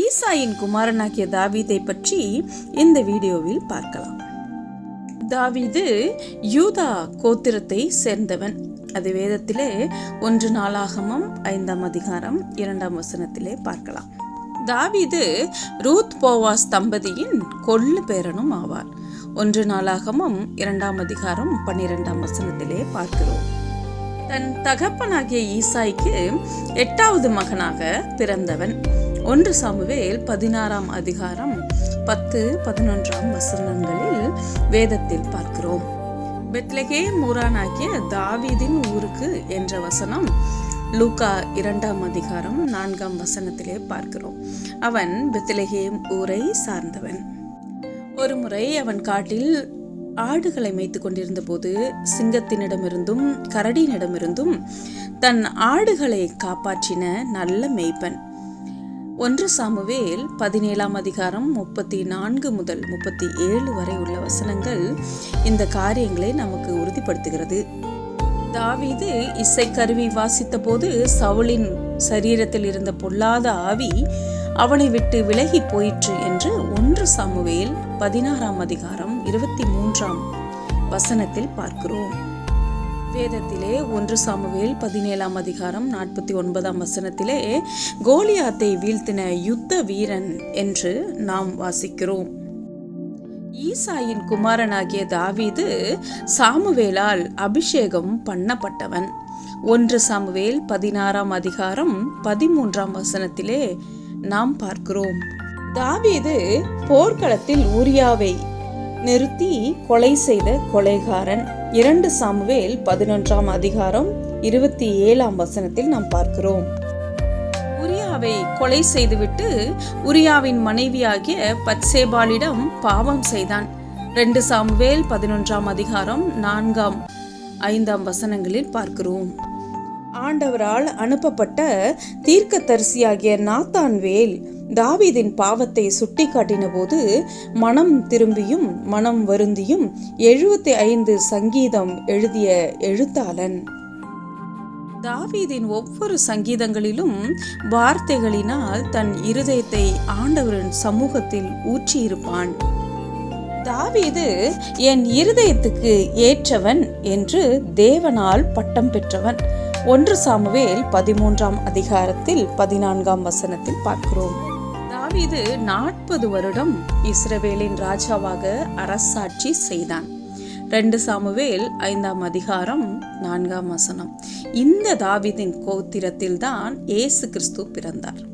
ஈசாயின் குமாரனாகிய தாவீதை பற்றி இந்த வீடியோவில் பார்க்கலாம். தாவீது யூதா கோத்திரத்தை சேர்ந்தவன். அது வேதத்திலே ஒன்று நாளாகமம் ஐந்தாம் அதிகாரம் இரண்டாம் வசனத்திலே பார்க்கலாம். தாவீது ரூத் போவாஸ் தம்பதியின் கொள்ளு பேரனும் ஆவார். ஒன்று நாளாகமும் இரண்டாம் அதிகாரம் பன்னிரெண்டாம் வசனத்திலே பார்க்கிறோம். தன் தகப்பனாகிய ஈசாய்க்கு எட்டாவது மகனாக பிறந்தவன். ஒன்று சாமுவேல் பதினாறாம் அதிகாரம் பத்து பதினொன்றாம் வசனங்களில் வேதத்தில் பார்க்கிறோம். பெத்லகே மூரானாகிய தாவீதின் ஊருக்கு என்ற வசனம் லூகா இரண்டாம் அதிகாரம் நான்காம் வசனத்திலே பார்க்கிறோம். அவன் பெத்லகேம் ஊரை சார்ந்தவன். ஒருமுறை அவன் காட்டில் ஆடுகளை மேய்த்து கொண்டிருந்த போது சிங்கத்தினிடமிருந்தும் கரடியினிடமிருந்தும் தன் ஆடுகளை காப்பாற்றின நல்ல மேய்ப்பன். ஒன்று சாமுவேல் பதினேழாம் அதிகாரம் முப்பத்தி நான்கு முதல் முப்பத்தி ஏழு வரை உள்ள வசனங்கள் இந்த காரியங்களை நமக்கு உறுதிப்படுத்துகிறது. தாவீது இசைக்கருவி வாசித்த போது சவுளின் சரீரத்தில் இருந்த பொல்லாத ஆவி அவனை விட்டு விலகி போயிற்று என்று ஒன்று சாமுவேல் பதினாறாம் அதிகாரம் இருபத்தி மூன்றாம் வசனத்தில் பார்க்கிறோம். வேதத்திலே ஒன்று சாமுவேல் பதினேழாம் அதிகாரம் நாற்பத்தி ஒன்பதாம் வசனத்திலே கோலியாத்தை வீழ்த்தின யுத்த வீரன் என்று நாம் வாசிக்கிறோம். ஈசாயின் குமாரனாகிய தாவீது சாமுவேலால் அபிஷேகம் பண்ணப்பட்டவன். ஒன்று சாமுவேல் பதினாறாம் அதிகாரம் பதிமூன்றாம் வசனத்திலே நாம் பார்க்கிறோம். தாவீது போர்க்களத்தில் ஊரியாவை நிறுத்தி கொலை செய்த கொலைகாரன். இரண்டு சாமுவேல் பதினொன்றாம் அதிகாரம் இருபத்தி ஏழாம் வசனத்தில் நாம் பார்க்கிறோம். உரியாவை கொலை செய்துவிட்டு உரியாவின் மனைவியாகிய பத்சேபாலிடம் பாவம் செய்தான். ரெண்டு சாமுவேல் பதினொன்றாம் அதிகாரம் நான்காம் ஐந்தாம் வசனங்களில் பார்க்கிறோம். ஆண்டவரால் அனுப்பப்பட்ட தீர்க்கதரிசியாகிய நாத்தான்வேல் தாவீதின் பாவத்தை சுட்டி காட்டின போது மனம் திரும்பியும் மனம் வருந்தியும் எழுபத்தி ஐந்து சங்கீதம் எழுதிய எழுத்தாளன். தாவீதின் ஒவ்வொரு சங்கீதங்களிலும் வார்த்தைகளினால் தன் இருதயத்தை ஆண்டவரின் சமூகத்தில் ஊற்றியிருப்பான். தாவீது என் இருதயத்துக்கு ஏற்றவன் என்று தேவனால் பட்டம் பெற்றவன். ஒன்று சாமுவேல் பதிமூன்றாம் அதிகாரத்தில் பதினான்காம் வசனத்தில் பார்க்கிறோம். தாவீது நாற்பது வருடம் இஸ்ரவேலின் ராஜாவாக அரசாட்சி செய்தான். ரெண்டு சாமுவேல் ஐந்தாம் அதிகாரம் நான்காம் வசனம். இந்த தாவீதின் கோத்திரத்தில் தான் இயேசு கிறிஸ்து பிறந்தார்.